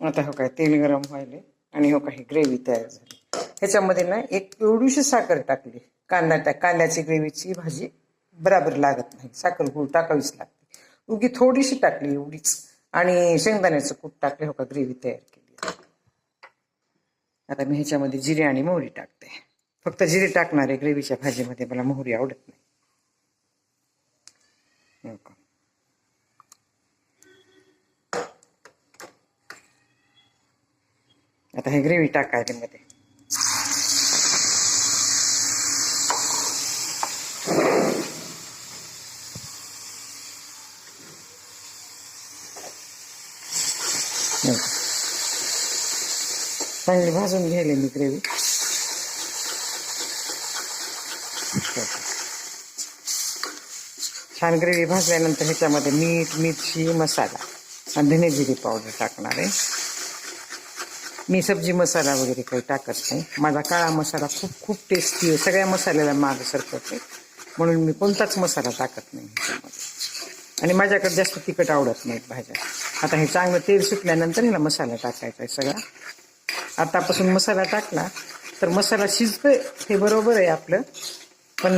आता हो काय तेल गरम व्हायले आणि हो काही ग्रेव्ही तयार झाली. ह्याच्यामध्ये ना एक एवढीशी साखर टाकली. कांदा टाक कांद्याची ग्रेव्हीची भाजी बराबर लागत नाही. साखर गुळ टाकावीच लागते. उगी थोडीशी टाकली एवढीच आणि शेंगदाण्याचं कूट टाकले हो का ग्रेव्ही तयार केली. आता मी ह्याच्यामध्ये जिरे आणि मोहरी टाकते. फक्त जिरे टाकणारे ग्रेव्हीच्या भाजीमध्ये मला मोहरी आवडत नाही हो का. आता हे ग्रेव्ही टाकायमध्ये. चांगली भाजून घ्यायला मी ग्रेव्ही छान ग्रेव्ही भाजल्यानंतर ह्याच्यामध्ये मीठ मिरची मसाला आणि धने जिरे पावडर टाकणार आहे. मी सब्जी मसाला वगैरे काही टाकत नाही. माझा काळा मसाला खूप खूप टेस्टी आहे. सगळ्या मसाल्याला माग सरकते म्हणून मी कोणताच मसाला टाकत नाही ह्याच्यामध्ये. आणि माझ्याकडे जास्त तिखट आवडत नाहीत भाज्या. आता हे चांगलं तेल सुटल्यानंतर ह्याला मसाला टाकायचा आहे सगळा. आतापासून मसाला टाकला तर मसाला शिजतोय. हे बरोबर आहे आपलं. पण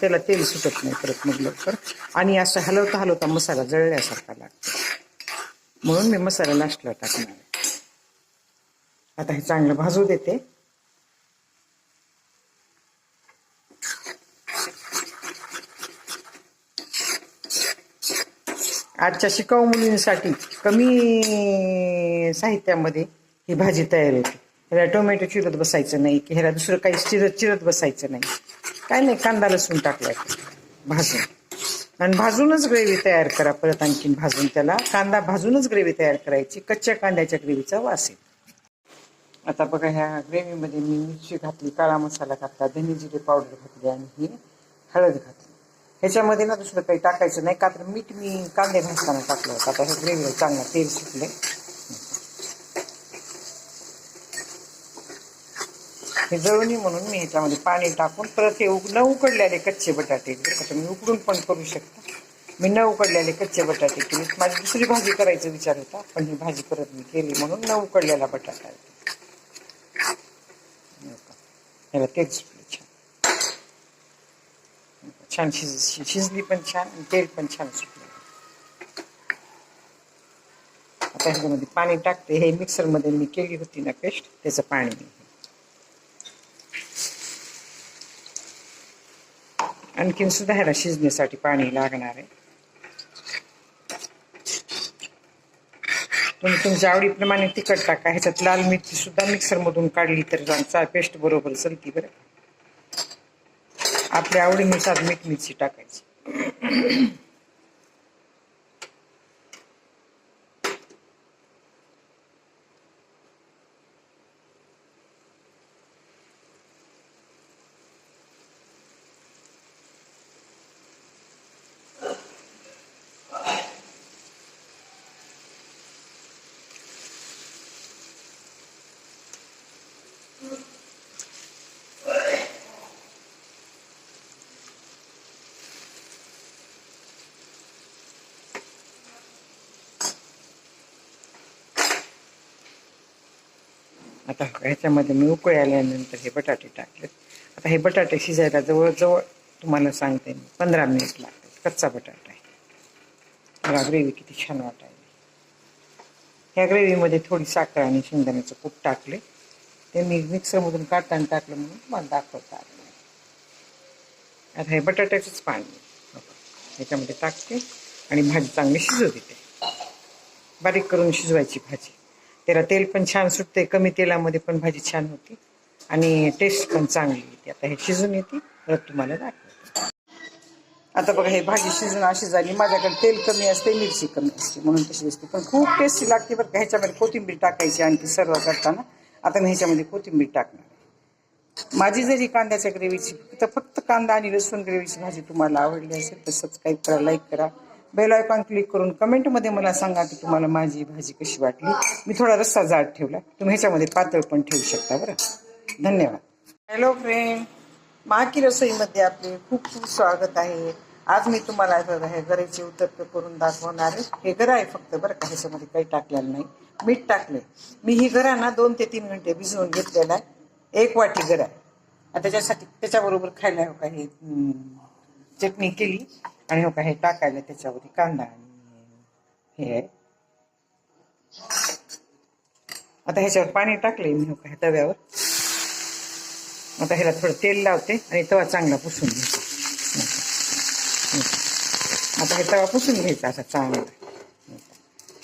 त्याला तेल सुटत नाही परत मग लवकर. आणि असं हलवता हलवता मसाला जळल्यासारखा लागतो. म्हणून मी मसाला लास्टला टाकणार आता हे चांगलं भाजू देते. आजच्या शिकाऊ मुलींसाठी कमी साहित्यामध्ये ही भाजी तयार होते. ह्याला टोमॅटो चिरत बसायचं नाही की ह्याला दुसरं काही चिरत चिरत बसायचं नाही. काय नाही कांदा लसूण टाकलाय. भाजून. आणि भाजूनच ग्रेव्ही तयार करा परत आणखीन भाजून त्याला. कांदा भाजूनच ग्रेव्ही तयार करायची कच्च्या कांद्याच्या ग्रेव्हीचा वास येतो. आता बघा ह्या ग्रेव्हीमध्ये मी मिरची घातली काळा मसाला घातला धने जिरे पावडर घातली आणि ही हळद घातली. ह्याच्यामध्ये ना दुसरं काही टाकायचं नाही का तर मीठ मी कांदे भाजताना टाकलं होतं. आता हे ग्रेव्हीला चांगलं तेल सुटले हे जळणी म्हणून मी ह्याच्यामध्ये पाणी टाकून परत हे न उकडलेले कच्चे बटाटे तुम्ही उकडून पण करू शकता. मी न उकडलेले कच्चे बटाटे केले माझी दुसरी भाजी करायचा विचार होता पण ही भाजी परत मी केली म्हणून न उकडलेला बटाटा त्याला ह्याला छान छान शिज शिजली पण छान आणि तेल पण छान सुटलं आता ह्याच्यामध्ये पाणी टाकते हे मिक्सरमध्ये मी केली होती ना पेस्ट त्याचं पाणी आणखीन सुद्धा ह्याला शिजण्यासाठी पाणी लागणार आहे तुम्ही तुमच्या आवडीप्रमाणे तिखट टाका. ह्याच्यात लाल मिरची सुद्धा मिक्सरमधून काढली तर पेस्ट बरोबर चलती बरं. आपल्या आवडीनुसार मीठ मिरची टाकायची. आता ह्याच्यामध्ये मी उकळी आल्यानंतर हे बटाटे टाकले आता हे बटाटे शिजायला जवळजवळ तुम्हाला सांगते मी पंधरा मिनिट लागतात. कच्चा बटाटा आहे. बघा ग्रेव्ही किती छान वाटायला. ह्या ग्रेव्हीमध्ये थोडी साखर आणि शेंगदाण्याचं कूप टाकले. ते मी मिक्सरमधून काढताना टाकलं म्हणून तुम्हाला दाखवता आलं आता हे बटाट्याचंच पाणी ह्याच्यामध्ये टाकते आणि भाजी चांगली शिजू देते. बारीक करून शिजवायची भाजी. त्याला तेल पण छान सुटते कमी तेलामध्ये पण भाजी छान होती. आणि टेस्ट पण चांगली येते. आता हे शिजून येते. परत तुम्हाला दाखवते. आता बघा हे भाजी शिजून अशी झाली. माझ्याकडे तेल कमी असते मिरची कमी असते. म्हणून तशी असते पण खूप टेस्टी लागते बरं का. ह्याच्यामध्ये कोथिंबीर टाकायची आणखी सर्व करताना आता मी ह्याच्यामध्ये कोथिंबीर टाकणार माझी जरी कांद्याच्या ग्रेव्हीची तर फक्त कांदा आणि लसूण ग्रेव्हीची भाजी तुम्हाला आवडली असेल तर सबस्क्राईब करा लाईक करा. बेल आयकॉन क्लिक करून कमेंटमध्ये मला सांगा की तुम्हाला माझी भाजी कशी वाटली. मी थोडा रस्सा जाड ठेवला. तुम्ही ह्याच्यामध्ये पातळ पण ठेवू शकता बरं. धन्यवाद. हॅलो फ्रेंड माकी रसोईमध्ये आपले खूप खूप स्वागत आहे. आज मी तुम्हाला हे गऱ्याचे उत्तप्पे करून दाखवणार आहे. हे गरं आहे फक्त बरं का ह्याच्यामध्ये काही टाकलेलं नाही. मीठ टाकले मी ही गरा ना दोन ते तीन घंटे भिजवून घेतलेला आहे. एक वाटी गरा आहे. त्याच्यासाठी त्याच्याबरोबर खायला काही चटणी केली. आणि हो का हे टाकायला त्याच्यावरती कांदा आणि हे आहे. आता ह्याच्यावर पाणी टाकले मी हो का ह्या तव्यावर. आता ह्याला थोडं तेल लावते आणि तवा चांगला पुसून घ्यायचा आता हे तवा पुसून घ्यायचा असा चांगला.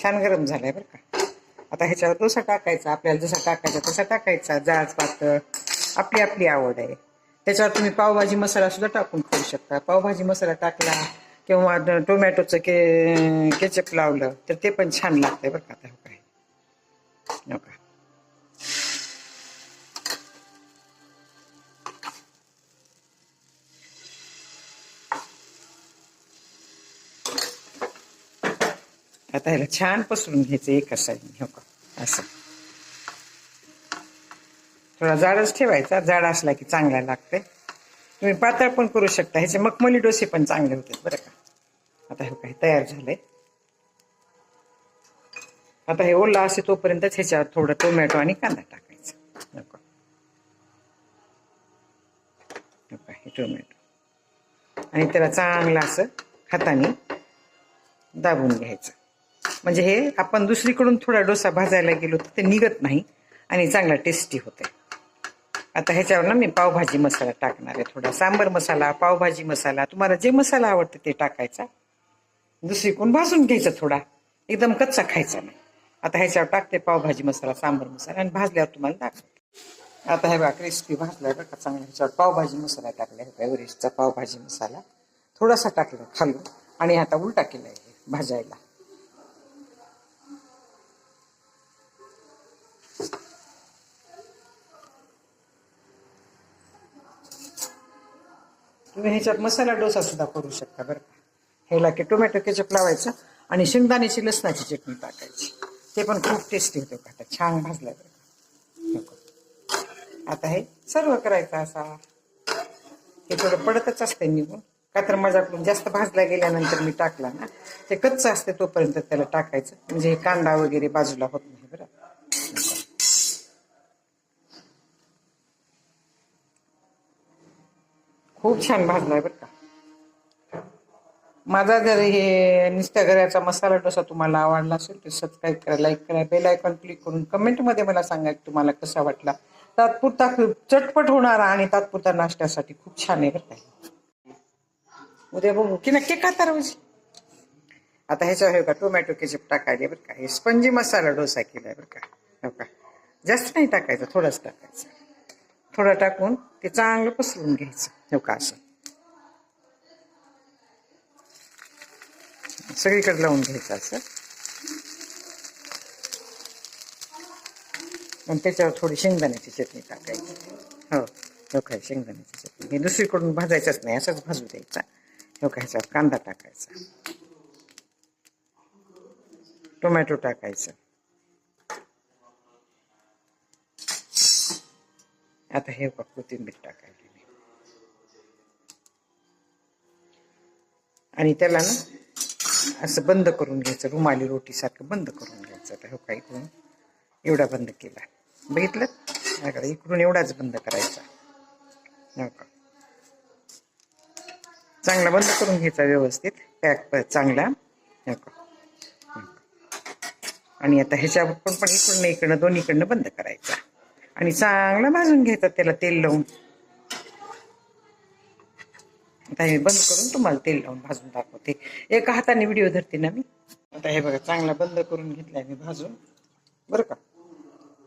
छान गरम झालाय बरं का. आता ह्याच्यावर डोसा टाकायचा आपल्याला जसा टाकायचा तसा टाकायचा जाड पातळ. आपली आपली आवड आहे. त्याच्यावर तुम्ही पावभाजी मसाला सुद्धा टाकून खाऊ शकता. पावभाजी मसाला टाकला किंवा टोमॅटोचं के केचप लावलं तर ते पण छान लागतंय बरं का आता हो काय. हो नका आता ह्याला छान पसरून घ्यायचं एका साईडने हो का? असं. थोडा जाडच ठेवायचा. जाड असला की चांगला लागते. तुम्ही पातळ पण करू शकता. ह्याचे मखमली डोसे पण चांगले होते बरं का. आता हे काही तयार झालंय. आता हे ओला असे तोपर्यंतच ह्याच्यावर थोडं टोमॅटो आणि कांदा टाकायचा. नको. हे टोमॅटो. आणि त्याला चांगलं असं हाताने दाबून घ्यायचं. म्हणजे हे आपण दुसरीकडून थोडा डोसा भाजायला गेलो तर ते निघत नाही आणि चांगला टेस्टी होते आता ह्याच्यावर ना मी पावभाजी मसाला टाकणार आहे थोडा. सांबर मसाला पावभाजी मसाला. तुम्हाला जे मसाला आवडतं ते टाकायचा. दुसरीकडून भाजून घ्यायचा थोडा. एकदम कच्चा खायचा नाही. आता ह्याच्यावर टाकते पावभाजी मसाला सांबर मसाला आणि भाजल्यावर तुम्हाला दाखवते. आता हे बघा क्रिस्पी भाजलाय बघा चांगला ह्याच्यावर पावभाजी मसाला टाकला बघा एव्हरेस्टचा पावभाजी मसाला. थोडासा टाकला खालून. आणि आता उलटा केला आहे भाजायला. तुम्ही ह्याच्यात मसाला डोसा सुद्धा करू शकता बरं का. ह्याला की टोमॅटो केचप लावायचं आणि शेंगदाण्याची लसणाची चटणी टाकायची. ते पण खूप टेस्टी होते का छान भाजलाय बरं का नको. आता हे सर्व करायचं असा. हे थोडं पडतच असते निघून. का तर माझ्याकडून जास्त भाजला गेल्यानंतर मी टाकला ना ते कच्चं असते तोपर्यंत त्याला टाकायचं. म्हणजे हे कांदा वगैरे बाजूला होत नाही बरं. खूप छान भाजलाय बरं का. माझा जर हे नुसत्या घराचा मसाला डोसा तुम्हाला आवडला असेल तर सबस्क्राईब करा लाईक करा बेल आयकॉन क्लिक करून कमेंटमध्ये मला सांगा की तुम्हाला कसा वाटला. तात्पुरता खूप चटपट होणारा आणि तात्पुरता नाश्त्यासाठी खूप छान आहे बरं का. उद्या बघू की नक्की का तर आता ह्याच्यावर हे का टोमॅटो केचप टाकायचे बरं का. हे स्पंजी मसाला डोसा केलाय बरं का. हो का? जास्त नाही टाकायचं थोडंच टाकायचं. थोडं टाकून ते चांगलं पसरून घ्यायचं. हो का असं. सगळीकडे लावून घ्यायचं असं. आणि त्याच्यावर थोडी शेंगदाण्याची चटणी टाकायची. हो हो काय शेंगदाण्याची चटणी. हे दुसरीकडून भाजायचंच नाही असंच भाजू द्यायचा. हो काय ह्याच्यावर कांदा टाकायचा. टोमॅटो टाकायचं. आता हे बघ कोथिंबीर टाकायची आणि त्याला ना असं बंद करून घ्यायचं रुमाली रोटीसारखं बंद करून घ्यायचं. आता हो का इकडून एवढा बंद केला. बघितलं? नाही का? इकडून एवढाच बंद करायचा. हो का चांगला बंद करून घ्यायचा व्यवस्थित. पॅक चांगला. हो का आणि आता ह्याच्यावर पण पण इकडनं इकडनं दोन्हीकडनं बंद करायचा. आणि चांगलं भाजून घेतात त्याला तेल लावून. आता हे बंद करून तुम्हाला तेल लावून भाजून दाखवते. एका हाताने व्हिडिओ धरते ना मी. आता हे बघा चांगला बंद करून घेतलाय मी भाजून. बरं का?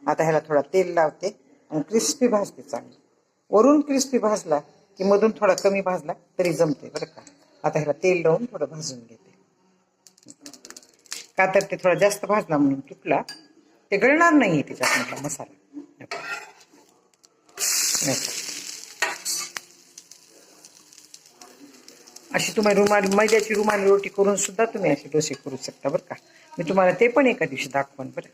आता ह्याला थोडा तेल लावते आणि क्रिस्पी भाजते चांगली. वरून क्रिस्पी भाजला की मधून थोडा कमी भाजला तरी जमते बरं का? आता ह्याला तेल लावून थोडं भाजून घेते. का तर ते थोडा जास्त भाजला म्हणून तुटला. ते गळणार नाही त्याच्यात म्हटला मसाला. अशी तुम्ही रुमाल मैद्याची रुमाली रोटी करून सुद्धा तुम्ही असे डोसे करू शकता बरं का. मी तुम्हाला ते पण एका दिवशी दाखवण बरं.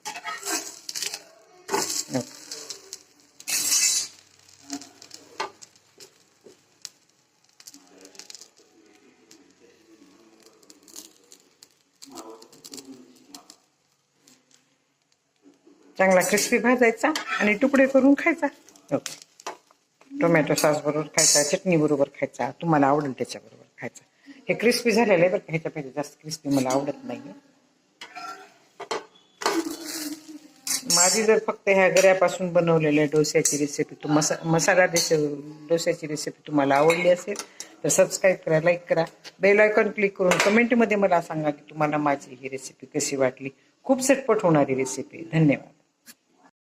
चांगला क्रिस्पी भाजायचा आणि तुकडे करून खायचा. ओके. टोमॅटो सॉस बरोबर खायचा चटणी बरोबर खायचा तुम्हाला आवडेल त्याच्याबरोबर खायचा. हे क्रिस्पी झालेलं आहे बरं का पाहिजे जास्त क्रिस्पी मला आवडत नाही माझी जर फक्त ह्या गऱ्यापासून बनवलेल्या डोस्याची रेसिपी तू मसा मसाला डोसे डोस्याची रेसिपी तुम्हाला आवडली असेल तर सबस्क्राईब करा लाईक करा. बेल आयकॉन क्लिक करून कमेंटमध्ये मला सांगा की तुम्हाला माझी ही रेसिपी कशी वाटली. खूप झटपट होणारी रेसिपी धन्यवाद.